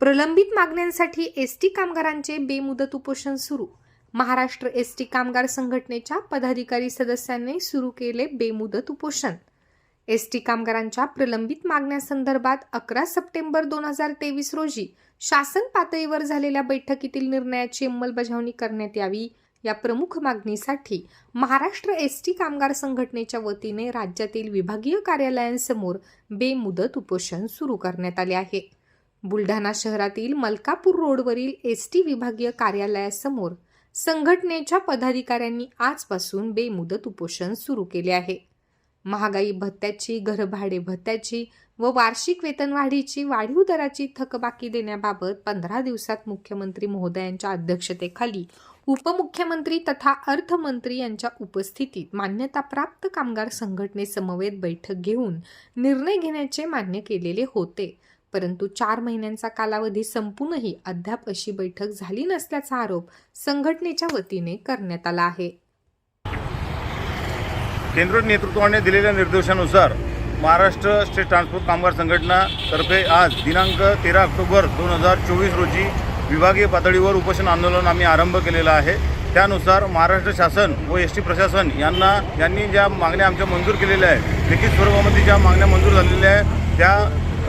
प्रलंबित मागण्यांसाठी S T कामगारांचे बेमुदत उपोषण सुरू. महाराष्ट्र एस टी कामगार संघटनेच्या पदाधिकारी सदस्यांनी सुरू केले बेमुदत उपोषण. एस टी कामगारांच्या प्रलंबित मागण्यासंदर्भात अकरा सप्टेंबर दोन हजार तेवीस रोजी शासन पातळीवर झालेल्या बैठकीतील निर्णयाची अंमलबजावणी करण्यात यावी या प्रमुख मागणीसाठी महाराष्ट्र एस टी कामगार संघटनेच्या वतीने राज्यातील विभागीय कार्यालयांसमोर बेमुदत उपोषण सुरू करण्यात आले आहे. बुलढाणा शहरातील मलकापूर रोडवरील एस टी विभागीय कार्यालयासमोर संघटनेच्या पदाधिकाऱ्यांनी आजपासून बेमुदत उपोषण सुरू केले आहे. महागाई भत्त्याची घरभाडे भत्त्याची व वार्षिक वेतनवाढीची वाढीव दराची थकबाकी देण्याबाबत पंधरा दिवसात मुख्यमंत्री महोदयांच्या अध्यक्षतेखाली उपमुख्यमंत्री तथा अर्थमंत्री यांच्या उपस्थितीत मान्यताप्राप्त कामगार संघटनेसमवेत बैठक घेऊन निर्णय घेण्याचे मान्य केलेले होते. परंतु चार महिन्यांचा कालावधी संपूनही अद्याप अशी बैठक झाली नसल्याचा आरोप संघटनेच्या वतीने करण्यात आला आहे. केंद्र नेतृत्वाने दिलेल्या निर्देशानुसार महाराष्ट्र स्टेट ट्रान्सपोर्ट कामगार संघटनातर्फे आज दिनांक तेरा ऑक्टोबर दोन हजार चोवीस रोजी विभागीय पातळीवर उपोषण आंदोलन आम्ही आरंभ केलेला आहे. त्यानुसार महाराष्ट्र शासन व एस टी प्रशासन यांना यांनी ज्या मागण्या आमच्या मंजूर केलेल्या आहेत लिखित स्वरूपामध्ये ज्या मागण्या मंजूर झालेल्या आहेत त्या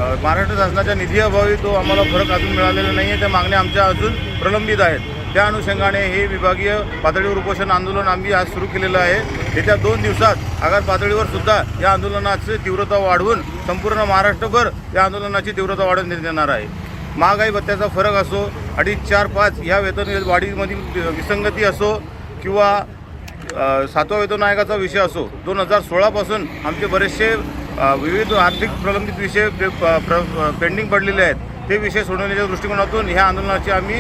महाराष्ट्र शासनाच्या निधीअभावी तो आम्हाला फरक अजून मिळालेला नाही आहे त्या मागण्या आमच्या अजून प्रलंबित आहेत. त्या अनुषंगाने हे विभागीय पातळीवर उपोषण आंदोलन आम्ही आज सुरू केलेलं आहे. येत्या दोन दिवसात आगार पातळीवर सुद्धा या आंदोलनाची तीव्रता वाढवून संपूर्ण महाराष्ट्रभर या आंदोलनाची तीव्रता वाढवण्यात येणार आहे. महागाई भत्त्याचा फरक असो अडीच चार पाच या वेतन वाढीमधील विसंगती असो किंवा सातवा वेतन आयोगाचा विषय असो दोन हजार सोळापासून आमचे बरेचसे विविध आर्थिक प्रलंबित विषय पे- प्र- पेंडिंग पडलेले आहेत. ते विषय सोडवण्याच्या दृष्टिकोनातून ह्या आंदोलनाची आम्ही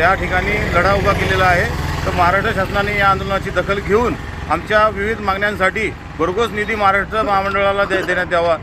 या ठिकाणी लढा उभा केलेला आहे. तर महाराष्ट्र शासनाने या आंदोलनाची दखल घेऊन आमच्या विविध मागण्यांसाठी भरघोस निधी महाराष्ट्र महामंडळाला दे देण्यात यावा.